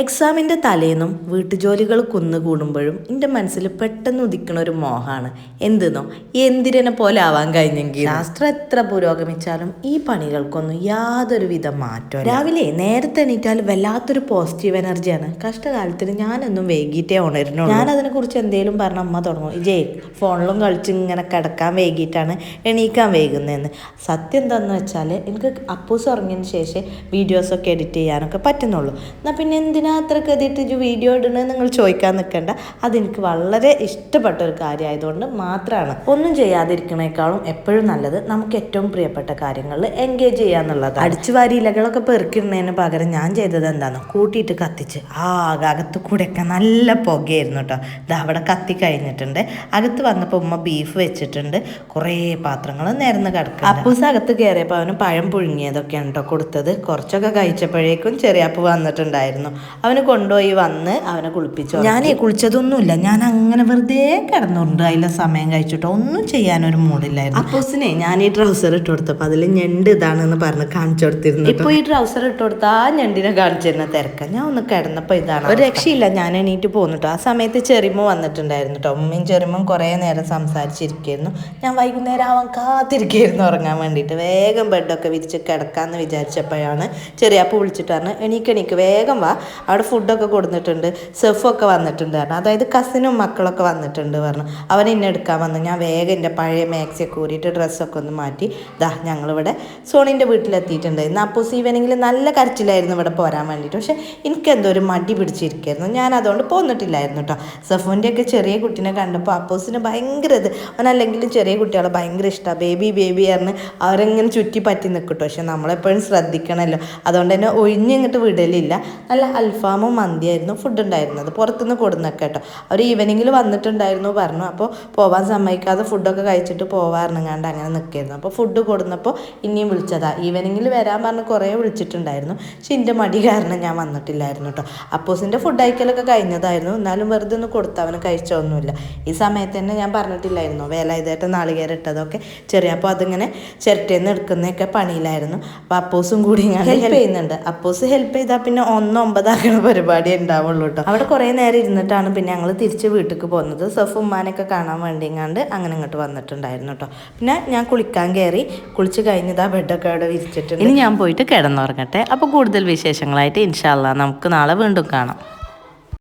എക്സാമിന്റെ തലേന്നും വീട്ടുജോലികൾ കുന്നുകൂടുമ്പോഴും എന്റെ മനസ്സിൽ പെട്ടെന്ന് ഉദിക്കണ ഒരു മോഹമാണ് എന്തെന്നോ? എന്തിരനെ പോലെ ആവാൻ കഴിഞ്ഞെങ്കിൽ. ശാസ്ത്രം എത്ര പുരോഗമിച്ചാലും ഈ പണികൾക്കൊന്നും യാതൊരു വിധ മാറ്റം രാവിലെ നേരത്തെ എണീറ്റാൽ വല്ലാത്തൊരു പോസിറ്റീവ് എനർജിയാണ് കഷ്ടകാലത്തിന് ഞാനൊന്നും വൈകിട്ടേ ഉണരുന്നു ഞാൻ അതിനെക്കുറിച്ച് എന്തെങ്കിലും പറഞ്ഞ അമ്മ തുടങ്ങും. ഇജയ് ഫോണിലും കളിച്ച് ഇങ്ങനെ കിടക്കാൻ വൈകിട്ടാണ് എണീക്കാൻ വൈകുന്നതെന്ന്. സത്യം എന്താണെന്ന് വെച്ചാൽ എനിക്ക് അപ്പൂസ് ഉറങ്ങിയതിന് ശേഷം വീഡിയോസൊക്കെ എഡിറ്റ് ചെയ്യാനൊക്കെ പറ്റുന്നുള്ളൂ. എന്നാൽ പിന്നെ എന്തിനാ? അത്ര കതിയിട്ട് ഇജ് വീഡിയോ ഇടണമെന്ന് നിങ്ങൾ ചോദിക്കാൻ നിൽക്കണ്ട അതെനിക്ക് വളരെ ഇഷ്ടപ്പെട്ട ഒരു കാര്യമായതുകൊണ്ട് മാത്രമാണ് ഒന്നും ചെയ്യാതിരിക്കണേക്കാളും എപ്പോഴും നല്ലത് നമുക്ക് ഏറ്റവും പ്രിയപ്പെട്ട കാര്യങ്ങളിൽ എൻഗേജ് ചെയ്യാന്നുള്ളത് അടിച്ചുവാരി ഇലകളൊക്കെ പെറുക്കിടുന്നതിന് പകരം ഞാൻ ചെയ്തത് എന്താന്ന്? കൂട്ടിയിട്ട് കത്തിച്ച് ആ അകത്ത് കൂടെയൊക്കെ നല്ല പുകയായിരുന്നു കേട്ടോ. ഇത് അവിടെ കത്തി കഴിഞ്ഞിട്ടുണ്ട്. അകത്ത് വന്നപ്പോൾ ഉമ്മ ബീഫ് വെച്ചിട്ടുണ്ട്. കുറേ പാത്രങ്ങൾ നിരന്ന് കിടക്കുക അപ്പൂസ് അകത്ത് കയറിയപ്പോൾ അവന് പഴം പുഴുങ്ങിയതൊക്കെയാണ് കേട്ടോ കൊടുത്തത്. കുറച്ചൊക്കെ കഴിച്ചപ്പോഴേക്കും ചെറിയ ചെറിയാപ്പ് വന്നിട്ടുണ്ടായിരുന്നു. അവന് കൊണ്ടുപോയി വന്ന് അവനെ കുളിപ്പിച്ചു ഞാൻ കുളിച്ചതൊന്നുമില്ല. ഞാൻ അങ്ങനെ വെറുതെ കിടന്നുണ്ട് അതിലെ സമയം കഴിച്ചിട്ടോ ഒന്നും ചെയ്യാനൊരു മൂഡില്ലായിരുന്നു. അപ്പോസിനെ ഞാൻ ഈ ട്രൗസർ ഇട്ട് കൊടുത്തപ്പോൾ അതിൽ ഞണ്ട് ഇതാണെന്ന് പറഞ്ഞ് കാണിച്ചു കൊടുത്തിരുന്നു ഇപ്പൊ ഈ ട്രൗസർ ഇട്ട് കൊടുത്ത ആ ഞണ്ടിനെ കാണിച്ചിരുന്ന തിരക്ക. ഞാൻ ഒന്ന് കിടന്നപ്പോൾ ഇതാണ് ഒരു രക്ഷയില്ല. ഞാൻ എണീറ്റ് പോന്നിട്ടോ ആ സമയത്ത് ചെറിയമ്മ വന്നിട്ടുണ്ടായിരുന്നു കേട്ടോ ഉമ്മയും ചെറിമും കുറേ നേരം സംസാരിച്ചിരിക്കുന്നു. ഞാൻ വൈകുന്നേരം ആവാൻ കാത്തിരിക്കുകയായിരുന്നു ഉറങ്ങാൻ വേണ്ടിയിട്ട്. വേഗം ബെഡൊക്കെ വിരിച്ച് കിടക്കാമെന്ന് വിചാരിച്ചപ്പോഴാണ് ചെറിയപ്പ വിളിച്ചിട്ട് പറഞ്ഞു എണീക്ക് എണീക്ക്. വേഗം വാ. അവിടെ ഫുഡൊക്കെ കൊടുത്തിട്ടുണ്ട് സെഫൊക്കെ വന്നിട്ടുണ്ട് പറഞ്ഞു. അതായത് കസിനും മക്കളൊക്കെ വന്നിട്ടുണ്ട് പറഞ്ഞു. അവൻ എന്നെ എടുക്കാൻ വന്നു. ഞാൻ വേഗം എന്റെ പഴയ മാക്സിയൊക്കെ ഊരിയിട്ട് ഡ്രസ്സൊക്കെ ഒന്ന് മാറ്റി. ദാ ഞങ്ങളിവിടെ സോണിന്റെ വീട്ടിലെത്തിയിട്ടുണ്ട്. ഇന്ന് അപ്പൂസ് ഈവനിങ്ങിൽ നല്ല കരച്ചിലായിരുന്നു ഇവിടെ പോരാൻ വേണ്ടിയിട്ട്. പക്ഷേ എനിക്കെന്തോ ഒരു മടി പിടിച്ചിരിക്കുന്നു ഞാൻ അതുകൊണ്ട് പോന്നിട്ടില്ലായിരുന്നു കേട്ടോ സെഫോന്റെയൊക്കെ ചെറിയ കുട്ടീനെ കണ്ടപ്പോൾ അപ്പൂസിന് ഭയങ്കര ഇത്. അവനല്ലെങ്കിലും ചെറിയ കുട്ടികളെ ഭയങ്കര ഇഷ്ടമാണ് ബേബി ബേബി പറഞ്ഞ് അവരെങ്ങനെ ചുറ്റി പറ്റി നിൽക്കും കേട്ടോ പക്ഷെ നമ്മളെപ്പോഴും ശ്രദ്ധിക്കണമല്ലോ അതുകൊണ്ട് തന്നെ ഒഴിഞ്ഞിങ്ങോട്ട് വിടലില്ല. നല്ല അൽഫാമും മന്തിയായിരുന്നു ഫുഡ് ഉണ്ടായിരുന്നത്. പുറത്തുനിന്ന് കൊടുന്നൊക്കെ കേട്ടോ. അവർ ഈവനിങ്ങിൽ വന്നിട്ടുണ്ടായിരുന്നു പറഞ്ഞു അപ്പോൾ പോവാൻ സമ്മതിക്കാതെ ഫുഡൊക്കെ കഴിച്ചിട്ട് പോവാറിനങ്ങാണ്ട് അങ്ങനെ നിൽക്കായിരുന്നു. അപ്പോൾ ഫുഡ് കൊടുന്നപ്പോൾ ഇനിയും വിളിച്ചതാ. ഈവനിങ്ങിൽ വരാൻ പറഞ്ഞ് കുറേ വിളിച്ചിട്ടുണ്ടായിരുന്നു. പക്ഷെ എന്റെ മടി കാരണം ഞാൻ വന്നിട്ടില്ലായിരുന്നു കേട്ടോ. അപ്പോസിന്റെ ഫുഡ് അയക്കലൊക്കെ കഴിഞ്ഞതായിരുന്നു. എന്നാലും വെറുതെ ഒന്ന് കൊടുത്ത് അവന് കഴിച്ചൊന്നുമില്ല ഈ സമയത്ത് തന്നെ ഞാൻ പറഞ്ഞിട്ടില്ലായിരുന്നു. വേല ഇതായിട്ട് നാളികേരം ഇട്ടതൊക്കെ ചെറിയ അപ്പോൾ അതിങ്ങനെ ചിരട്ടേന്ന് നിന്ന് എടുക്കുന്നതൊക്കെ പണിയിലായിരുന്നു. അപ്പോൾ അപ്പോസും കൂടി ഞാൻ ഹെൽപ്പ് ചെയ്യുന്നുണ്ട്. അപ്പോസ് ഹെൽപ്പ് ചെയ്താൽ പിന്നെ ഒന്ന് ഒമ്പതാക്കണ പരിപാടി ഉണ്ടാവുള്ളൂ കേട്ടോ അവിടെ കുറേ നേരം ഇരുന്നിട്ടാണ് പിന്നെ ഞങ്ങൾ തിരിച്ച് വീട്ടിലേക്ക് പോകുന്നത്. സഫ് ഉമ്മാനൊക്കെ കാണാൻ വേണ്ടിങ്ങാണ്ട് അങ്ങനെ ഇങ്ങോട്ട് വന്നിട്ടുണ്ടായിരുന്നു കേട്ടോ പിന്നെ ഞാൻ കുളിക്കാൻ കയറി കുളിച്ച് കഴിഞ്ഞതാ ബെഡൊക്കെ അവിടെ വിരിച്ചിട്ടുണ്ട്. ഇനി ഞാൻ പോയിട്ട് കിടന്നുറങ്ങട്ടെ. അപ്പോൾ കൂടുതൽ വിശേഷങ്ങളായിട്ട് ഇൻഷാല്ല നമുക്ക് നാളെ വീണ്ടും കാണാം.